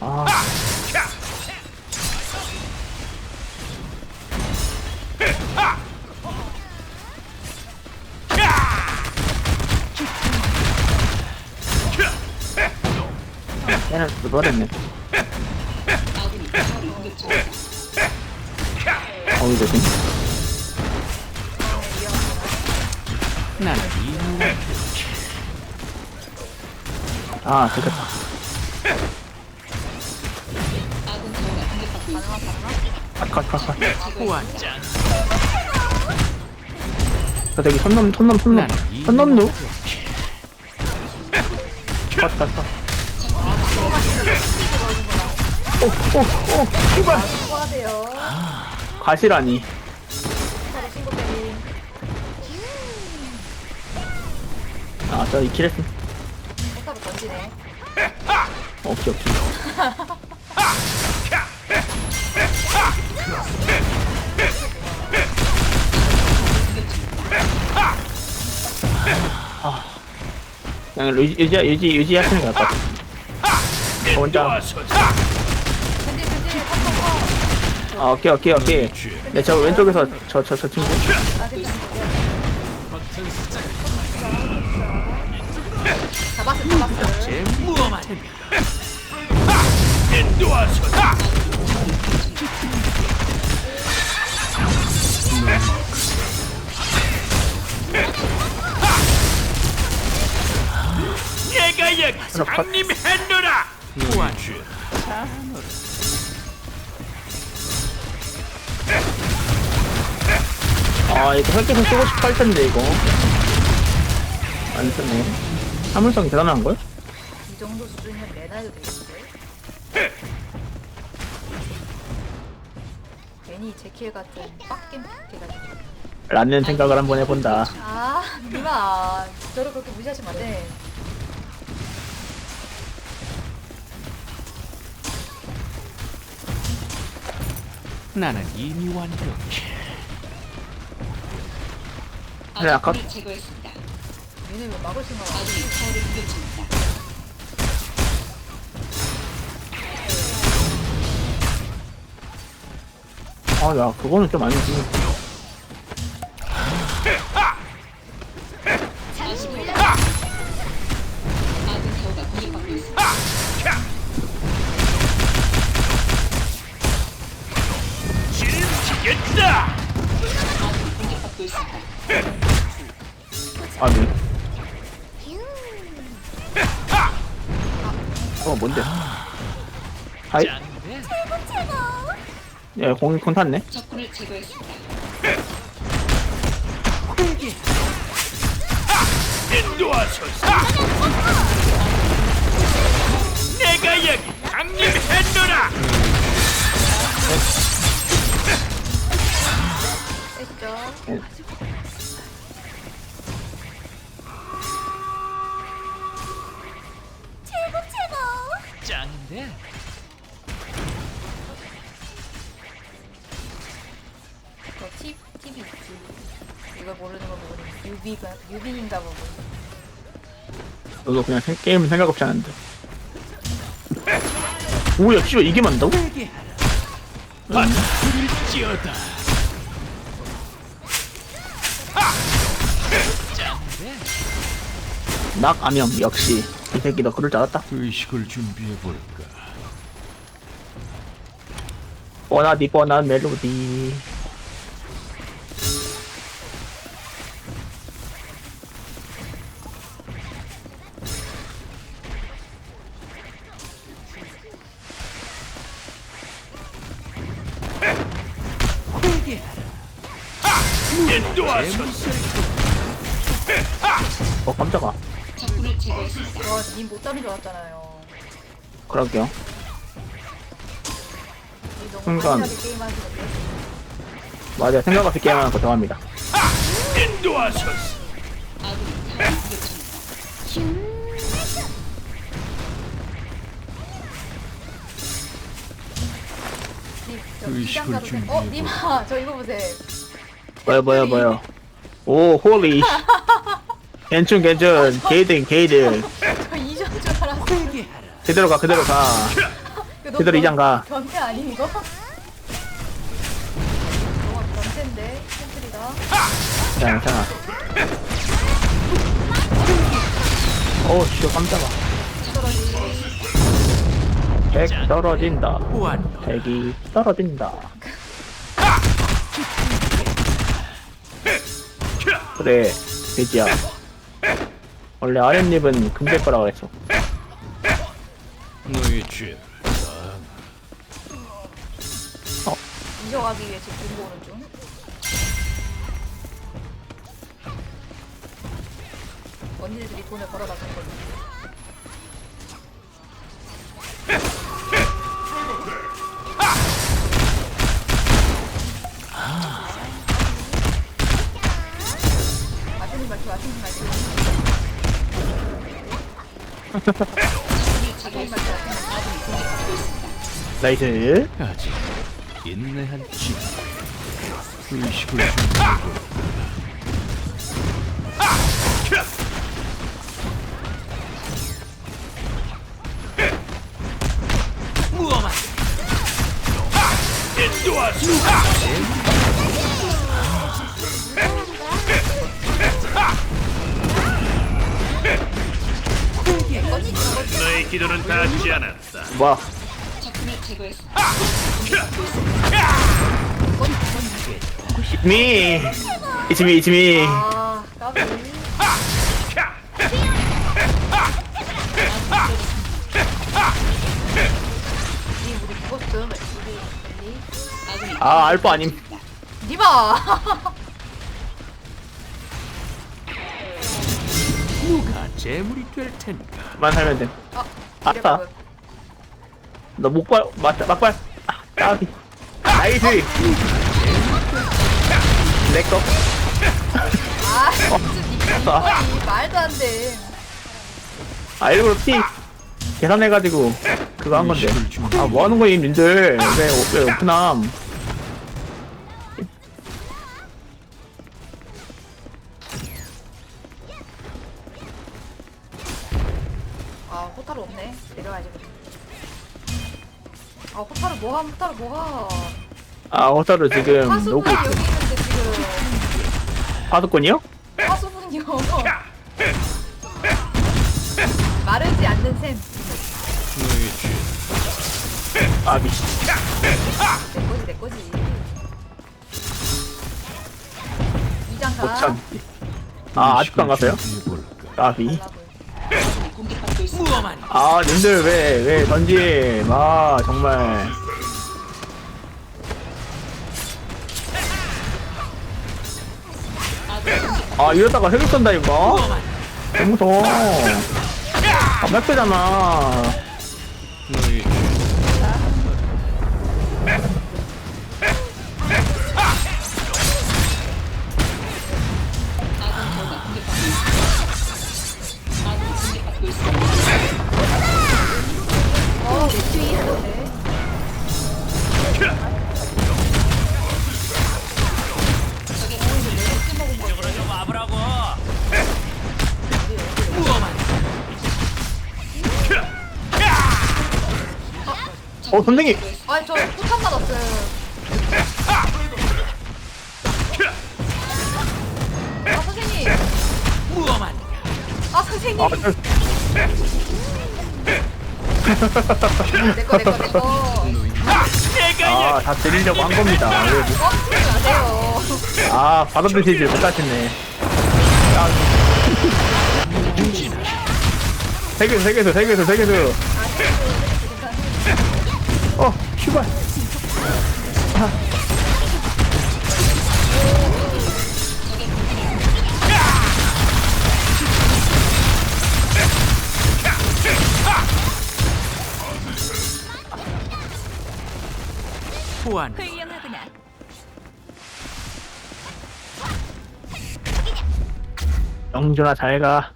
아, 얘는 누버렸네. 아군이 타워를. 나는 이유와 아, 들켰다. 아군 타워가 공격받고 있습니다. 컷, 컷, 컷, 컷. 보았잖아. 저 저기 손놈, 손놈, 손놈. 나는 이유와 손놈 누? 컷, 컷, 컷. 오, 오, 오, 씨발! 수고하세요. 가시라니. 바로 신고드림. 아, 저 이킬 했음. 던지네. 오케이, 오케이. 아, 그냥 유지, 유지, 유지, 게 나을 것 같아. 저 혼자. 아, 오케이, 오케이, 오케이. 네, 저 왼쪽에서 저, 저, 저 친구. 아 됐다. 잡았어 잡았어. 제 무엄한 내가 여기 그럼 컷. 상림했노라 보았지. 아, 이거 획기서 쓰고 싶어 할 텐데, 이거. 안 쓰네. 사물성이 대단한 걸? 이 정도 수준이면 내놔도 되겠는데. 괜히 제키엘 같은 빡겜 개가지고. 라는 생각을 한번 해본다. 아 니마 저를 그렇게 무시하시면 안 돼. 나는 이미 완벽해. 그래, 아까- 제거했습니다. 얘네 왜 막을 아군이 타워를 공격 중입니다. 아, 야, 그거는 좀 아니지. 아시포가 아군 타워가 공격받고 있습니다. 지겠다 아군이 공격받고 있습니다. 아, 네. 하이, 짠데? 야, 공, 공 탔네? 적군을 제거했습니다. 인도하소서 내가 여기 상림했노라 이걸 모르는 거 보고 유비가 유비인가 보고. 너도 그냥 생, 게임 생각 없이 하는데. 오야, 씨발, 이게 맞다고? 찌어다 짠데? 낙, 암염, 역시. 이 새끼 너 그럴 줄 알았다. 의식을 준비해 볼까 뻔하디, 뻔한 멜로디. 인도하소서 어, 깜짝아. 적군을 제거했습니다. 와, 님못 잡는 줄 알았잖아요. 너무 순간. 게임하시는데. 맞아요. 생각 없이 게임하는 거 좋아합니다. 인도하소서 아군이 타워를 공격 중입니다. 님, 저 의식을 시장 가도 돼. 어? 님아, 저 이거 보세요. 뭐야, 뭐야, 뭐야. 오, 홀리. 괜춘, 괜춘. 게이든, 게이든. 저 이전 줄 알았어. 그대로 가 그대로 가 이거 그대로 이장 가. 변태 아님 이거? 너가 변태인데 템플이다. 괜찮아 씨 깜짝아 백 떨어진다. 백이 떨어진다 그래 돼지야 원래 아랫립은 금될 거라 그랬어 너의 죄 이겨가기 위해 지금 들고 오는 중. 언니들이 돈을 벌어다 준 거지. 나이스 아직 인내할지. 의식을 닿지 않았다. 공격받고 있습니다. 미 이치미 이치미 아, 까비. 이 우리 죽었음. 우리 우리 아군이 아 알바 아님 니바. 누가 재물이 될 텐가. 만 살면 돼 아, 아싸. 너 목발 맞다 막발. 아, 까비. 나이스. 내꺼 아, 아. 이거니 말도 안 돼. 아 일부러 피 계산해가지고 그거 한 건데. 의식을 준비 아 뭐 하는 거임 님들? 왜, 오- 왜 오픈함 뭐하? 아 호타루 지금 화수분이 녹고 여기 있어 있는데 지금 파수꾼이요? 화수분이요. 마르지 않는 셈. 너의 죄 아비 내 거지 내 거지. 이장 가. 못참 아 아직도 안 있습니다. 무엄한 아 님들 왜 왜 던지 아 정말 아 이러다가 회복 쏜다 이거? 너무 무서워. 아 맥배잖아. 너 어 선생님 아니 저 포탄 맞았어요. 아 선생님. 무엄한 아 선생님. 아 저, 내거 내거 내거. 아다 드리려고 한 겁니다 왜 뭐- 뻥치지 마세요. 아 받아드시지 못하시네 세 개수 세 개수 세 개수 세 개수 어 슈발. 보안 영준아 잘 가